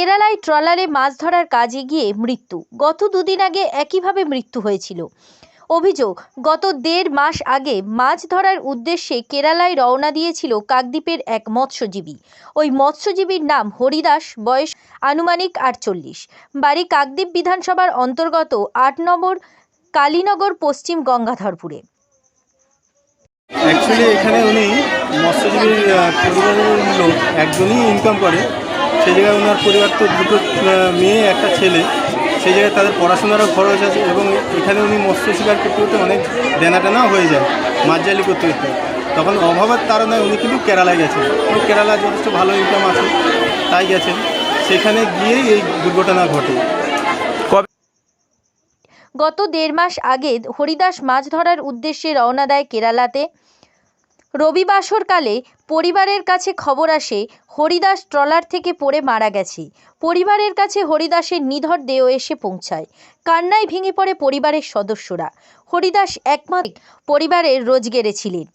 কেরালায় ট্রলারে মাছ ধরার কাজে গিয়ে মৃত্যু। গত দুদিন আগে একইভাবে মৃত্যু হয়েছিল। অভিযোগ, গত দেড় মাস আগে মাছ ধরার উদ্দেশ্যে কেরালায় রওনা দিয়েছিল কাকদ্বীপের এক মৎস্যজীবী। ওই মৎস্যজীবীর নাম হরিদাস, বয়স আনুমানিক আটচল্লিশ। বাড়ি কাকদ্বীপ বিধানসভার অন্তর্গত আট নম্বর, কালীনগর, পশ্চিম গঙ্গাধরপুরে। অ্যাকচুয়ালি এখানে উনি মৎস্যজীবীর পরিবারের লোক, একজনই ইনকাম করে। সেই জায়গায় ওনার পরিবার তো দুটো মেয়ে, একটা ছেলে। সেই জায়গায় তাদের পড়াশোনারও খরচ আছে এবং এখানে উনি মৎস্য শিকার করতে করতে অনেক দেনা টেনাও হয়ে যায় মাছ জালি করতে করতে। তখন অভাবের তাড়নায় উনি কিন্তু কেরালায় গেছেন। এবং কেরালায় যথেষ্ট ভালো ইনকাম আছে, তাই গেছেন। সেখানে গিয়েই এই দুর্ঘটনা ঘটে। গত দেড় মাস আগে হরিদাস মাছ ধরার উদ্দেশ্যে রওনা দেয় কেরালাতে। রবিবাসরকালে পরিবারের কাছে খবর আসে হরিদাস ট্রলার থেকে পড়ে মারা গেছে। পরিবারের কাছে হরিদাসের নিধর দেহ এসে পৌঁছায়। কান্নায় ভেঙে পড়ে পরিবারের সদস্যরা। হরিদাস একমাত্র পরিবারের রোজগেরে ছিলেন।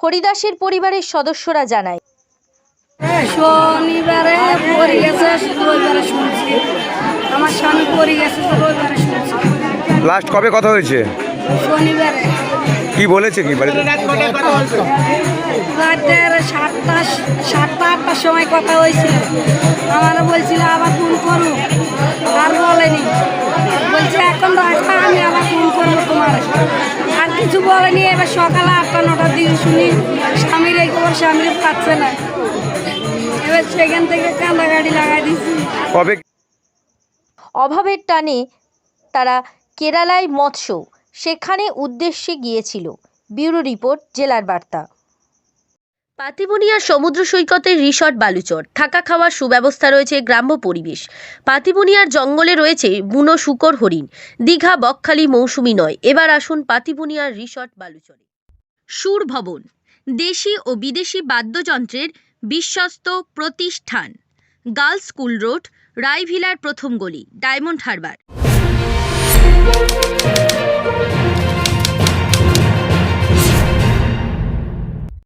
হরিদাসের পরিবারের সদস্যরা জানায় শনিবারে পড়ে গেছে রবিবারে শুনছি। আমার স্বামী পড়ে গেছে রবিবারে শুনছি। লাস্ট কবে কথা হয়েছে? শনিবারে। কি বলেছে কি বাড়িতে? রাতের সাতটা সাতটা আটটার সময় কথা হয়েছিল। আমার বলছিল আবার ফোন করু। আর বলেনি। বলছে এখন রাস্তা আমি আবার ফোন করব তোমার। আর কিছু বলেনি। এবার সকালে আটটা নটার দিকে শুনি স্বামীর এই খবর স্বামীর পাচ্ছে না। এবার সেখান থেকে কান্দা গাড়ি লাগাই কবে? অভাবের টানে তারা কেরালায় মৎস্য সেখানে উদ্দেশ্যে গিয়েছিল। ব্যুরো রিপোর্ট, জেলার বার্তা। পাতিবুনিয়া সমুদ্র সৈকতের রিসর্ট বালুচর। থাকা খাওয়ার সুব্যবস্থা রয়েছে গ্রাম্য পরিবেশ। পাতিবুনিয়ার জঙ্গলে রয়েছে বুনো শুকর হরিণ। দীঘা, বকখালি, মৌসুমি নয়। এবার আসুন পাতিবুনিয়ার রিসর্ট বালুচরে। সুর ভবন। দেশি ও বিদেশি বাদ্যযন্ত্রের বিশ্বস্ত প্রতিষ্ঠান। গার্লস স্কুল রোড, রায়ভিলার প্রথম গলি, ডায়মন্ড হারবার।